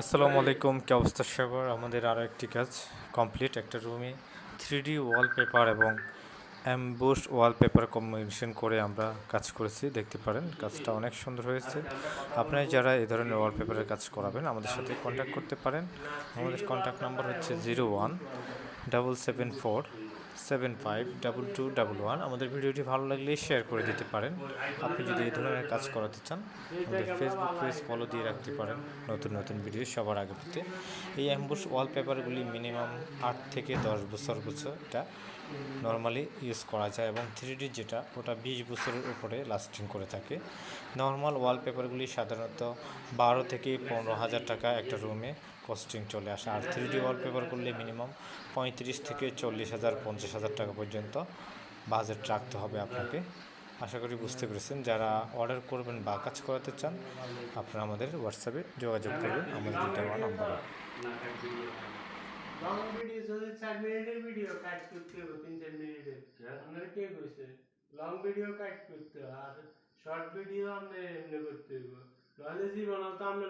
আসসালামু আলাইকুম, কি অবস্থা সবার? আমাদের আরও একটি কাজ কমপ্লিট একটা রুমে থ্রি ডি ওয়ালপেপার এবং অ্যাম্বুশ ওয়ালপেপার কম্বিনেশন করে আমরা কাজ করেছি, দেখতে পারেন, কাজটা অনেক সুন্দর হয়েছে। আপনারা যারা এই ধরনের ওয়ালপেপারের কাজ করাবেন, আমাদের সাথে কন্ট্যাক্ট করতে পারেন। আমাদের কন্ট্যাক্ট নাম্বার হচ্ছে zero one double seven four seven five double two double one আমাদের ভিডিওটি ভালো লাগলে শেয়ার করে দিতে পারেন। আপনি যদি এই ধরনের কাজ করাতে চান, আমাদের ফেসবুক পেজ ফলো দিয়ে রাখতে পারেন নতুন নতুন ভিডিও সবার আগে পেতে। এই অ্যাম্বুস ওয়ালপেপারগুলি মিনিমাম আট থেকে দশ বছর বছর এটা নর্মালি ইউজ করা যায় এবং থ্রি যেটা, ওটা বিশ বছরের উপরে লাস্টিং করে থাকে। নর্মাল ওয়ালপেপারগুলি সাধারণত বারো থেকে পনেরো হাজার টাকা একটা রুমে কস্টিং চলে আসে। আর থ্রি ডি ওয়ালপেপার করলে মিনিমাম পঁয়ত্রিশ থেকে চল্লিশ হাজার, পঞ্চাশ হাজার টাকা পর্যন্ত বাজেট রাখতে হবে আপনাকে। আশা করি বুঝতে পেরেছেন। যারা অর্ডার করবেন বা কাজ করাতে চান, আপনারা আমাদের হোয়াটসঅ্যাপে যোগাযোগ করবেন। আমাদের দেওয়া নাম্বারে শর্ট ভিডিও আপনি এমনি করতে আপনি